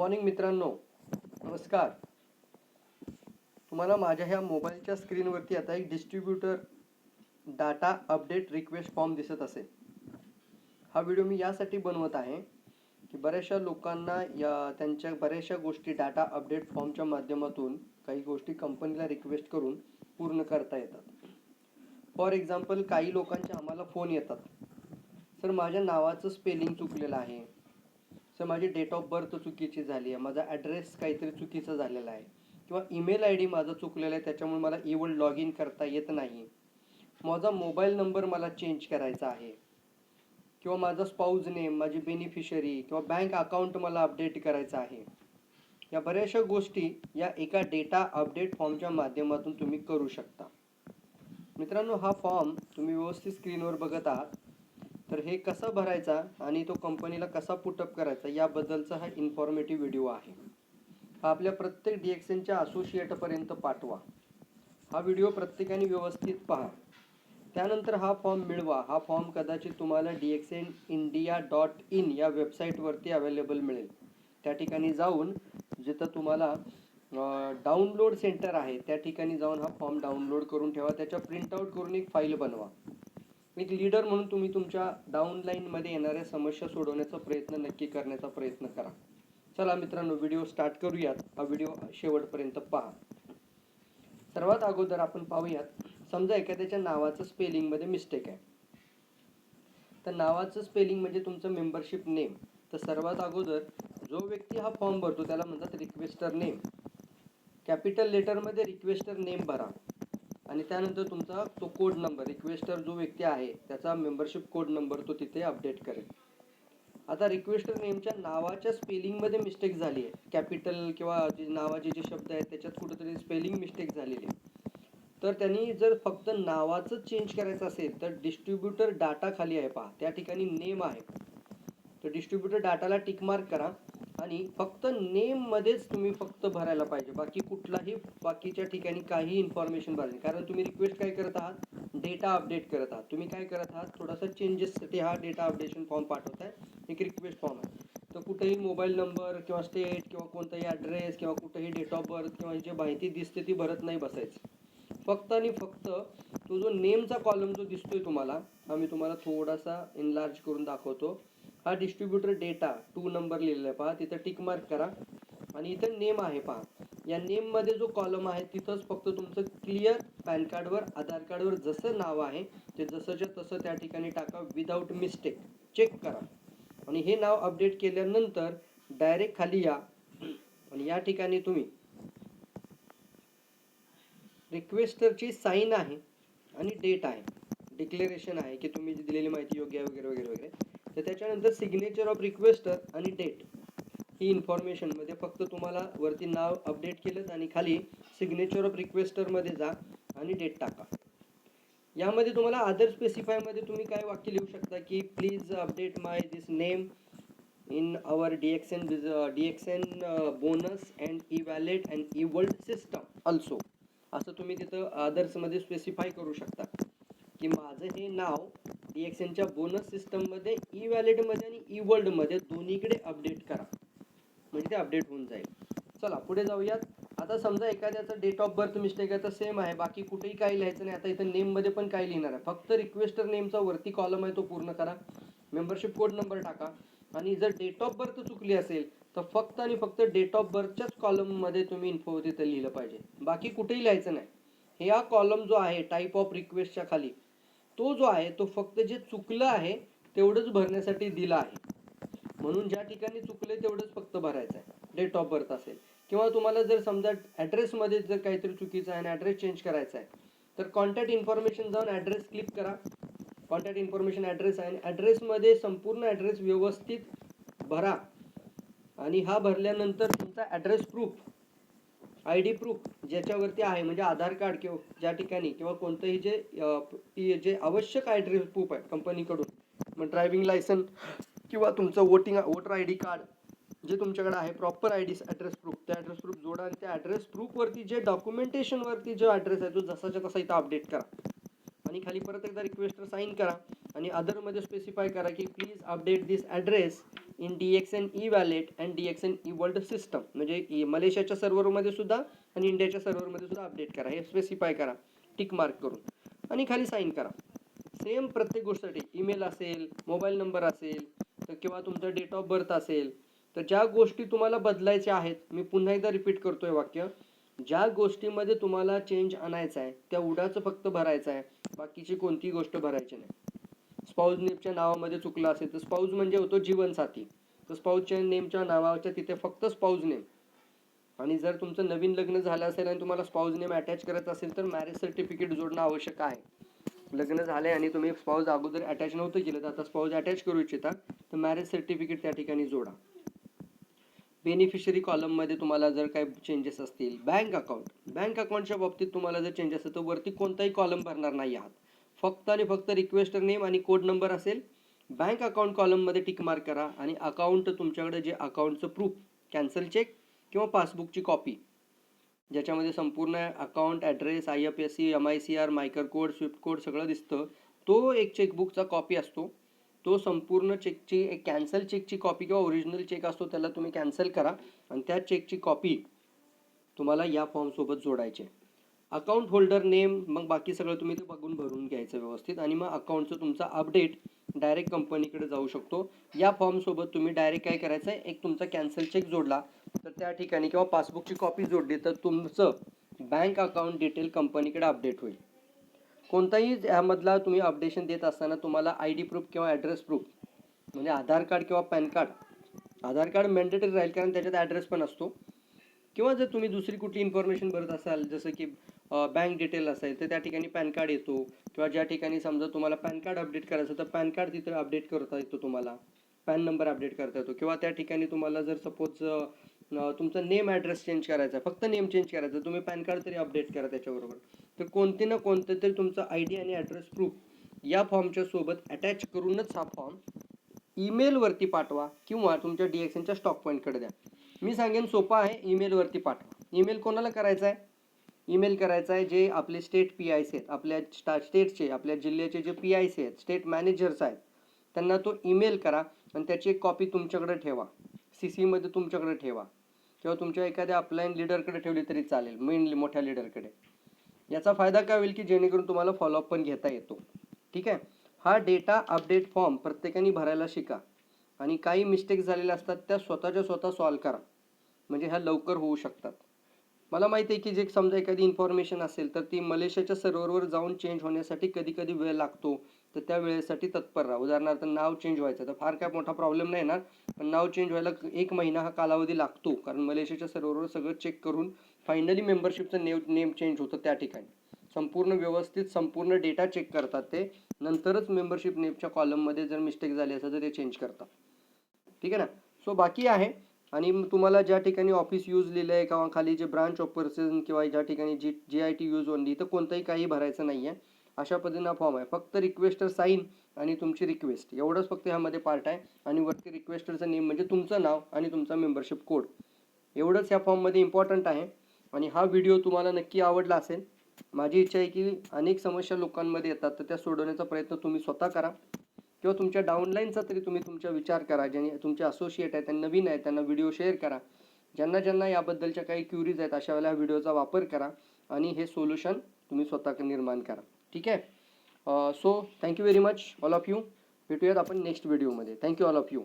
Morning मित्रांनो नमस्कार. तुम्हाला माझ्या ह्या मोबाईलच्या स्क्रीनवरती आता एक distributor data update request form दिसत असेल. हा व्हिडिओ मी यासाठी बनवत आहे की बऱ्याचशा लोकांना या त्यांच्या बऱ्याचशा गोष्टी डाटा अपडेट फॉर्मच्या माध्यमातून काही गोष्टी कंपनीला रिक्वेस्ट करून पूर्ण करता येतात. फॉर एक्झाम्पल काही लोकांचे आम्हाला फोन येतात. सर माझ्या नावाचं स्पेलिंग चुकलेलं आहे. सर माझी डेट ऑफ बर्थ चुकीची झाली आहे. माझा ॲड्रेस काहीतरी चुकीचा झालेला आहे. किंवा ईमेल आय डी माझा चुकलेला आहे त्याच्यामुळे मला ईवल लॉग इन करता येत नाही. माझा मोबाईल नंबर मला चेंज करायचा आहे. किंवा माझा स्पाऊज नेम माझी बेनिफिशरी किंवा बँक अकाउंट मला अपडेट करायचं आहे. या बऱ्याचशा गोष्टी या एका डेटा अपडेट फॉर्मच्या माध्यमातून तुम्ही करू शकता. मित्रांनो हा फॉर्म तुम्ही व्यवस्थित स्क्रीनवर बघत आहात. तर हे कसा भरायचा आणि तो कंपनीला कसा पुटअप करायचा याबद्दलचा हा इन्फॉर्मेटिव्ह व्हिडिओ आहे. हा आपल्या प्रत्येक डी एक्स एनच्या असोसिएटपर्यंत पाठवा. हा व्हिडिओ प्रत्येकाने व्यवस्थित पहा. त्यानंतर हा फॉर्म मिळवा. हा फॉर्म कदाचित तुम्हाला D X N India dot in या वेबसाईटवरती अवेलेबल मिळेल. त्या ठिकाणी जाऊन जिथं तुम्हाला डाउनलोड सेंटर आहे त्या ठिकाणी जाऊन हा फॉर्म डाउनलोड करून ठेवा. त्याच्या प्रिंटआउट करून एक फाईल बनवा. एक लीडर म्हणून तुम्ही तुमच्या डाऊनलाईनमध्ये येणाऱ्या समस्या सोडवण्याचा प्रयत्न नक्की करण्याचा प्रयत्न करा. चला मित्रांनो व्हिडिओ स्टार्ट करूयात. हा व्हिडिओ शेवटपर्यंत पहा. सर्वात अगोदर आपण पाहूयात समजा एखाद्याच्या नावाचं स्पेलिंगमध्ये मिस्टेक आहे. तर नावाचं स्पेलिंग म्हणजे तुमचं मेंबरशिप नेम तर सर्वात अगोदर जो व्यक्ती हा फॉर्म भरतो त्याला म्हणतात रिक्वेस्टर नेम कॅपिटल लेटरमध्ये रिक्वेस्टर नेम भरा. आणि त्यानंतर तुमचा तो कोड नंबर रिक्वेस्टर जो व्यक्ती आहे त्याचा मेंबरशिप कोड नंबर तो तिथे अपडेट करेल. आता रिक्वेस्टर नेमच्या नावाच्या स्पेलिंगमध्ये मिस्टेक झाली आहे. कॅपिटल किंवा जे नावाचे जे शब्द आहेत त्याच्यात कुठंतरी स्पेलिंग मिस्टेक झालेली आहे. तर त्यांनी जर फक्त नावाचं चेंज करायचं असेल तर डिस्ट्रीब्युटर डाटा खाली आहे पहा. त्या ठिकाणी नेम आहे. तर डिस्ट्रीब्युटर डाटाला टिक मार्क करा. आणि फक्त नेममध्येच तुम्ही फक्त भरायला पाहिजे. बाकी कुठलाही बाकीच्या ठिकाणी काही इन्फॉर्मेशन भरायची कारण तुम्ही रिक्वेस्ट काय करत आहात? डेटा अपडेट करत आहात. तुम्ही काय करत आहात? थोडासा चेंजेससाठी हा डेटा अपडेशन फॉर्म पाठवत आहे एक रिक्वेस्ट फॉर्म आहे. तर कुठेही मोबाईल नंबर किंवा स्टेट किंवा कोणताही ॲड्रेस किंवा कुठेही डेट ऑफ बर्थ किंवा जी माहिती दिसते ती भरत नाही बसायची. फक्त आणि फक्त तो जो नेमचा कॉलम जो दिसतोय तुम्हाला आम्ही तुम्हाला थोडासा इनलार्ज करून दाखवतो. हा डिस्ट्रीब्युटर डेटा टू नंबर लिहिलेला आहे. पहा तिथं टिक मार्क करा. आणि इथं नेम आहे पहा. या नेममध्ये जो कॉलम आहे तिथंच फक्त तुमचं क्लिअर पॅन कार्डवर आधार कार्डवर जसं नाव आहे ते जसंच्या तसं त्या ठिकाणी टाका विदाऊट मिस्टेक चेक करा. आणि हे नाव अपडेट केल्यानंतर डायरेक्ट खाली या. आणि या ठिकाणी तुम्ही रिक्वेस्टरची साईन आहे आणि डेट आहे. डिक्लेरेशन आहे की तुम्ही जी दिलेली माहिती योग्य आहे वगैरे वगैरे वगैरे. तर त्याच्यानंतर सिग्नेचर ऑफ रिक्वेस्टर आणि डेट ही इन्फॉर्मेशनमध्ये फक्त तुम्हाला वरती नाव अपडेट केलं आणि खाली सिग्नेचर ऑफ रिक्वेस्टरमध्ये जा आणि डेट टाका. यामध्ये तुम्हाला अदर स्पेसिफायमध्ये तुम्ही काय वाक्य लिहू शकता की please update my this name in our D X N D X N bonus and e wallet and e world system also असं तुम्ही तिथं अदर्समध्ये स्पेसिफाय करू शकता. की माझं हे नाव डी बोनस सिस्टममध्ये ई वॅलेटमध्ये आणि ई वर्ल्डमध्ये दोन्हीकडे अपडेट करा. म्हणजे ते अपडेट होऊन जाईल. चला पुढे जाऊयात. आता समजा एखाद्याचं डेट ऑफ बर्थ मिस्टेक आहे तर सेम आहे. बाकी कुठेही काही लिहायचं नाही. आता इथं नेममध्ये पण काही लिहिणार आहे. फक्त रिक्वेस्टर नेमचा वरती कॉलम आहे तो पूर्ण करा. मेंबरशिप कोड नंबर टाका. आणि जर डेट ऑफ बर्थ चुकली असेल तर फक्त आणि फक्त डेट ऑफ बर्थच्याच कॉलममध्ये तुम्ही इन्फो तिथं लिहिलं पाहिजे. बाकी कुठेही लिहायचं नाही. हे हा कॉलम जो आहे टाईप ऑफ रिक्वेस्टच्या खाली. तो जो आहे तो फक्त जे चुकलं आहे तेवढंच भरण्यासाठी दिला आहे. म्हणून ज्या ठिकाणी चुकले तेवढंच फक्त भरायचं आहे. डेट ऑफ बर्थ असेल. किंवा तुम्हाला जर समजा ॲड्रेसमध्ये जर काहीतरी चुकीचं आहे आणि ॲड्रेस चेंज करायचा आहे तर कॉन्टॅक्ट इन्फॉर्मेशन जाऊन ॲड्रेस क्लिक करा. कॉन्टॅक्ट इन्फॉर्मेशन ॲड्रेस आहे. आणि ॲड्रेसमध्ये संपूर्ण ॲड्रेस व्यवस्थित भरा. आणि हा भरल्यानंतर तुमचा address proof I D proof ज्याच्यावरती आहे म्हणजे आधार कार्ड किंवा ज्या ठिकाणी किंवा कोणतंही जे जे आवश्यक ॲड्रेस प्रूफ आहे कंपनीकडून मग ड्रायव्हिंग लायसन किंवा तुमचं voting voter I D card जे तुमच्याकडे आहे proper I D address proof त्या ॲड्रेस प्रूफ जोडा आणि त्या ॲड्रेस प्रूफवरती जे डॉक्युमेंटेशनवरती जो ॲड्रेस आहे तो जसाच्या तसा इथं अपडेट करा. आणि खाली परत एकदा रिक्वेस्टर साईन करा आणि अदरमध्ये स्पेसिफाय करा की please update this address in D X N e wallet and D X N e world system म्हणजे ई- मलेशियाच्या सर्व्हरमध्ये सुद्धा आणि इंडियाच्या सर्व्हरमध्ये सुद्धा अपडेट करा. हे स्पेसिफाय करा. टिक मार्क करून. आणि खाली साईन करा. सेम प्रत्येक गोष्टीसाठी ईमेल असेल मोबाईल नंबर असेल तर किंवा तुमचं डेट ऑफ बर्थ असेल तर ज्या गोष्टी तुम्हाला बदलायच्या आहेत मी पुन्हा एकदा रिपीट करतोय वाक्य. ज्या गोष्टीमध्ये तुम्हाला चेंज आणायचा आहे त्या उडाचं फक्त भरायचं आहे. बाकीची कोणतीही गोष्ट भरायची नाही. स्पाऊज नेमच्या नावामध्ये चुकला असेल तर स्पाऊज म्हणजे होतो जीवनसाथी. तर स्पाऊजच्या नेमच्या नावाच्या तिथे फक्त स्पाऊज नेम आणि जर तुमचं नवीन लग्न झालं असेल आणि तुम्हाला स्पाऊज नेम अटॅच करायचं असेल तर मॅरेज सर्टिफिकेट जोडणं आवश्यक आहे. लग्न झालंय आणि तुम्ही स्पाऊज अगोदर अटॅच नव्हतं केलं तर आता स्पाऊज अटॅच करू इच्छिता तर मॅरेज सर्टिफिकेट त्या ठिकाणी जोडा. बेनिफिशरी कॉलममध्ये तुम्हाला जर काही चेंजेस असतील बँक अकाउंट बँक अकाउंटच्या बाबतीत तुम्हाला जर चेंजेस असेल तर वरती कोणताही कॉलम भरणार नाही आहात. फक्त आणि फक्त रिक्वेस्टर नेम आणि कोड नंबर असेल बँक अकाउंट कॉलममध्ये टिक मार्क करा आणि अकाउंट तुमच्याकडे जे अकाउंटचं प्रूफ कॅन्सल चेक किंवा पासबुकची कॉपी ज्याच्यामध्ये संपूर्ण account address I F S C M I C R MICR code swift code सगळं दिसतं. तो एक चेकबुकचा कॉपी असतो. तो संपूर्ण चेकची एक कॅन्सल चेकची कॉपी किंवा ओरिजिनल चेक असतो त्याला तुम्ही कॅन्सल करा आणि त्या चेकची कॉपी तुम्हाला या फॉर्मसोबत जोडायची अकाउंट होल्डर नेम मग बाकी सगळं तुम्ही ते बघून भरून घ्यायचं व्यवस्थित आणि मग अकाउंटचं तुमचा अपडेट डायरेक्ट कंपनीकडे जाऊ शकतो. या फॉर्मसोबत तुम्ही डायरेक्ट काय करायचं आहे एक तुमचा कॅन्सल चेक जोडला तर त्या ठिकाणी किंवा पासबुकची कॉपी जोडली तर तुमचं बँक अकाउंट डिटेल कंपनीकडे अपडेट होईल. कोणताही यामधला तुम्ही अपडेशन देत असताना तुम्हाला आय डी प्रूफ किंवा ॲड्रेस प्रूफ म्हणजे आधार कार्ड किंवा PAN card Aadhaar card mandatory राहील कारण त्याच्यात ॲड्रेस पण असतो. किंवा जर तुम्ही दुसरी कुठली इन्फॉर्मेशन भरत असाल जसं की बँक डिटेल असेल तर त्या ठिकाणी पॅन कार्ड येतो. किंवा ज्या ठिकाणी समजा तुम्हाला पॅन कार्ड अपडेट करायचं तर पॅन कार्ड तिथे अपडेट करता येतो तुम्हाला. पॅन नंबर अपडेट करता येतो. किंवा त्या ठिकाणी तुम्हाला जर सपोज तुमचा नेम ॲड्रेस चेंज करायचा आहे फक्त नेम चेंज करायचा तुम्ही पॅन कार्ड तरी अपडेट करा त्याच्याबरोबर. तर कोणते ना कोणतं तरी तुमचं आय डी आणि ॲड्रेस प्रूफ या फॉर्मच्या सोबत अटॅच करूनच हा फॉर्म ईमेलवरती पाठवा किंवा तुमच्या डी एक्स एनच्या स्टॉक पॉईंटकडे द्या. मी सांगेन सोपा आहे ईमेलवरती पाठवा. ईमेल कोणाला करायचा आहे? ईमेल करायचा आहे जे आपले स्टेट पी आय सी आहेत आपल्या स्टा स्टेटचे आपल्या जिल्ह्याचे जे पी आय सी आहेत स्टेट मॅनेजर्स आहेत त्यांना तो ईमेल करा आणि त्याची एक कॉपी तुमच्याकडे ठेवा. सी सीमध्ये तुमच्याकडे ठेवा. किंवा तुमच्या एखाद्या अपलाईन लीडरकडे ठेवली तरी चालेल मेन मोठ्या लीडरकडे याचा फायदा काय होईल की जेणेकरून तुम्हाला फॉलोअप पण घेता येतो. ठीक आहे? हा डेटा अपडेट फॉर्म प्रत्येकाने भरायला शिका. आणि काही मिस्टेक झालेल्या असतात त्या स्वतःच्या स्वतः सॉल्व करा. म्हणजे ह्या लवकर होऊ शकतात. मला माहिती आहे की जे समजा एखादी इन्फॉर्मेशन असेल तर ती मलेशियाच्या सर्व्हरवर जाऊन चेंज होण्यासाठी कधी कधी वेळ लागतो. तर त्या वेळेसाठी तत्पर राहा. उदाहरणार्थ नाव चेंज व्हायचं. तर फार काय मोठा प्रॉब्लेम नाही येणार पण नाव चेंज व्हायला एक महिना हा कालावधी लागतो. कारण मलेशियाच्या सर्व्हरवर सगळं चेक करून फायनली मेंबरशिपचं नेम नेम चेंज होतं त्या ठिकाणी. संपूर्ण व्यवस्थित संपूर्ण डेटा चेक करतात ते. नंतरच मेंबरशिप नेमच्या कॉलममध्ये जर मिस्टेक झाली असेल तर ते चेंज करतात. ठीक आहे ना? सो बाकी आहे. आणि मग तुम्हाला ज्या ठिकाणी ऑफिस यूज लिहिलं आहे किंवा खाली जे ब्रांच ऑफ पर्सन किंवा ज्या ठिकाणी जी जी आय टी यूज ओनली तर कोणतंही काही भरायचं नाही आहे अशा पद्धतीनं हा फॉर्म आहे. फक्त रिक्वेस्टर साईन आणि तुमची रिक्वेस्ट एवढंच फक्त ह्यामध्ये पार्ट आहे. आणि वरती रिक्वेस्टरचं नेम म्हणजे तुमचं नाव आणि तुमचा मेंबरशिप कोड एवढंच ह्या फॉर्ममध्ये इम्पॉर्टंट आहे. आणि हा व्हिडिओ तुम्हाला नक्की आवडला असेल माझी इच्छा आहे की अनेक समस्या लोकांमध्ये येतात तर त्या सोडवण्याचा प्रयत्न तुम्ही स्वतः करा. किंवा तुमच्या डाऊनलाईनचा तरी तुम्ही तुमचा विचार करा ज्याने तुमचे असोसिएट आहेत त्यांना नवीन आहे त्यांना व्हिडिओ शेअर करा. ज्यांना ज्यांना याबद्दलच्या काही क्युरीज आहेत अशा वेळेला व्हिडिओचा वापर करा आणि हे सोल्युशन तुम्ही स्वतः निर्माण करा. ठीक आहे? So thank you very much all of you भेटूयात आपण नेक्स्ट व्हिडिओमध्ये थँक्यू ऑल ऑफ यू